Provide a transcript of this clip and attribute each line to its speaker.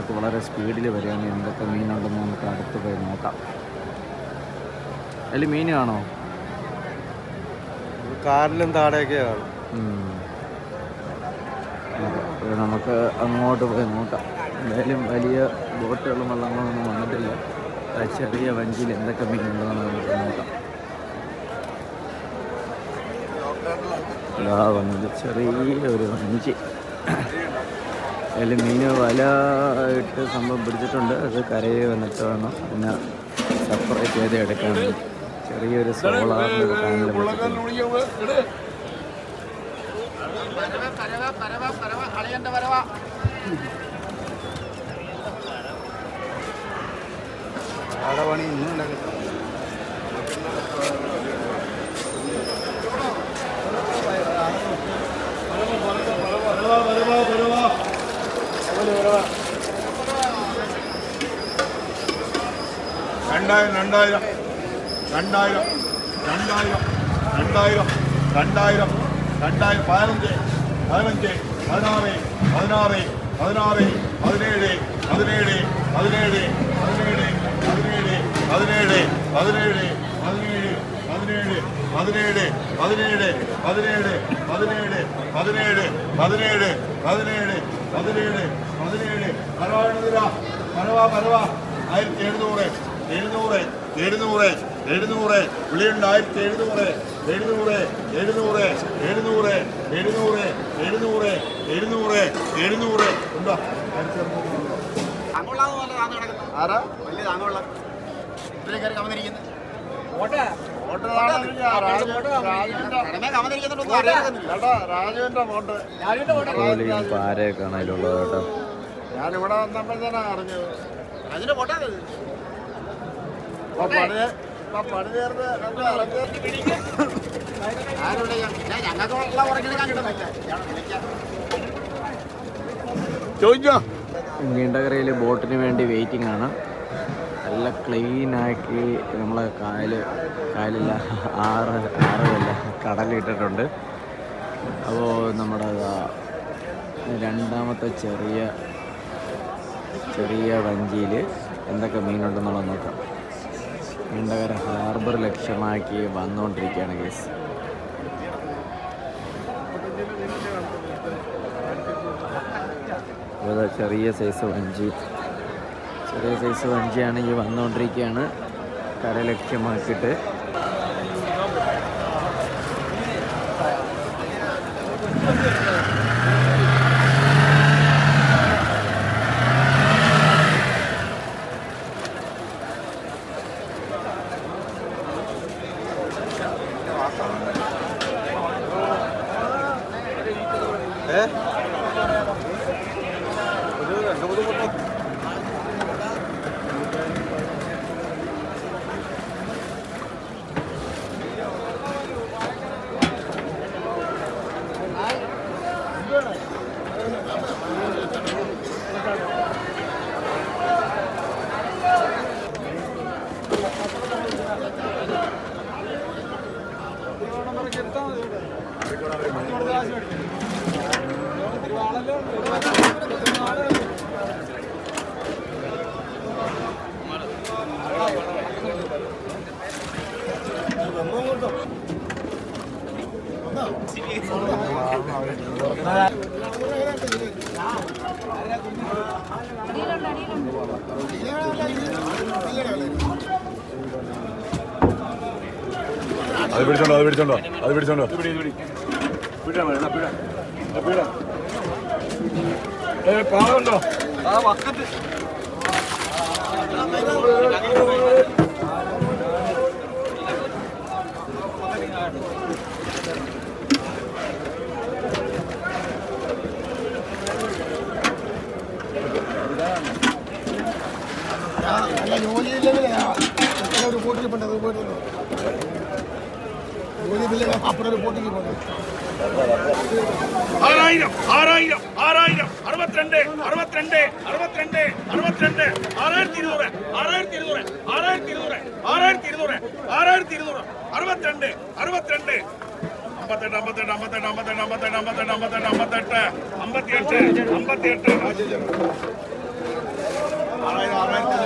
Speaker 1: ഒക്കെ വളരെ സ്പീഡിൽ വരികയാണ്. എന്തൊക്കെ മീനുണ്ടെന്ന് നമുക്ക് അടുത്ത് പോയി നോക്കാം. അതിൽ മീൻ കാണോ
Speaker 2: കാറിലും താടെയൊക്കെ കാണും.
Speaker 1: നമുക്ക് അങ്ങോട്ട് പോയി നോക്കാം. എന്തായാലും വലിയ ബോട്ടുകളും വള്ളങ്ങളൊന്നും വന്നിട്ടില്ല. ചെറിയ വഞ്ചിയിൽ എന്തൊക്കെ മീനുണ്ടെന്ന് നമുക്ക് നോക്കാം. വന്നത് ചെറിയ ചെറിയൊരു വഞ്ചി. അതിൽ മീൻ വല ഇട്ട് സംഭവം പിടിച്ചിട്ടുണ്ട്. അത് കരയിൽ വന്നിട്ട് വേണം. പിന്നെ സെപ്പറേറ്റ് ചെയ്ത് എടുക്കാൻ. ചെറിയൊരു
Speaker 2: സോളാറിന്റെ പണി ഇന്നും ഉണ്ടാക്കും
Speaker 3: രണ്ടായിരം രണ്ടായിരം രണ്ടായിരം രണ്ടായിരം രണ്ടായിരം രണ്ടായിരം രണ്ടായിരം പതിനഞ്ച് പതിനഞ്ച് പതിനാറ് പതിനാറ് പതിനാറ് പതിനേഴ് പതിനേഴ് പതിനേഴ് പതിനേഴ് പതിനേഴ് പതിനേഴ് പതിനേഴ് പതിനേഴ് പതിനേഴ് പതിനേഴ് പതിനേഴ് പതിനേഴ് പതിനേഴ് പതിനേഴ് പതിനേഴ് പതിനേഴ് പതിനേഴ് പതിനേഴ്. പരവാഴുന്നില്ല പരവാ പരവാ ആയിരത്തി എഴുന്നൂറ് എഴുന്നൂറ് എഴുന്നൂറ് എഴുന്നൂറ്. വിളിയുണ്ട് ആയിരത്തി എഴുന്നൂറ് എഴുന്നൂറ് എഴുന്നൂറ് എഴുന്നൂറ് എഴുന്നൂറ് എഴുന്നൂറ് എഴുന്നൂറ് എഴുന്നൂറ്. ഉണ്ടോ? ആയിരത്തി ആരാ? വലിയ താങ്ങുള്ള ഇത്രയും കയറി കമന്നിരിക്കുന്നത് ഞാനിവിടെ. ചോദിച്ചോ
Speaker 1: നീണ്ടകരയിൽ ബോട്ടിന് വേണ്ടി വെയിറ്റിംഗ് ആണ് നല്ല ക്ലീൻ ആക്കി നമ്മളെ കായൽ കായലില്ല ആറ് ആറുമല്ല കടലിട്ടിട്ടുണ്ട് അപ്പോൾ നമ്മുടെ രണ്ടാമത്തെ ചെറിയ ചെറിയ വഞ്ചിയിൽ എന്തൊക്കെ മീനുണ്ടെന്നുള്ളത് നോക്കാം. നീണ്ടകര ഹാർബർ ലക്ഷ്യമാക്കി വന്നുകൊണ്ടിരിക്കുകയാണ് കേസ് ചെറിയ സൈസ് വഞ്ചി. ചെറിയ സൈസ് വഞ്ചിയാണ് ഈ വന്നുകൊണ്ടിരിക്കുകയാണ് കര ലക്ഷ്യമാക്കിയിട്ട്. അടിയിലുണ്ട് അടിയിലുണ്ട്.
Speaker 4: അത് പിടിച്ചോണ്ടോ അത് പിടിച്ചോണ്ടോ അത് പിടിച്ചോണ്ടോ പാവണ്ടോ? ആ വക്കത്ത്.
Speaker 2: ജോലിയില്ലെങ്കിൽ ഒരു കൂട്ടിൽ അത് പോയിട്ടുണ്ട് ஆறாயிரம் ஆறாயிரம் ஆறாயிரம் அறுபத்தி ரெண்டு
Speaker 4: அறுபத்தி ரெண்டு அறுபத்தி ரெண்டு அறுபத்தி ரெண்டு ஆறாயிரத்தி இருநூறு ஆறாயிரத்தி இருநூறு ஆறாயிரத்தி இருநூறு ஆறாயிரத்தி இருநூறு ஆறாயிரத்தி இருநூறு. அறுபத்தி ரெண்டு அறுபத்தி ரெண்டு ஐம்பத்தெட்டு ஐம்பத்தெட்டு ஐம்பத்தெட்டு ஐம்பத்தெட்டு ஐம்பத்தெட்டு ஐம்பத்தெட்டு ஐம்பத்தெட்டு ஐம்பத்தெட்டு. ஐம்பத்தி எட்டு ஐம்பத்தி எட்டு. ஆறாயிரம் ஆறாயிரத்தி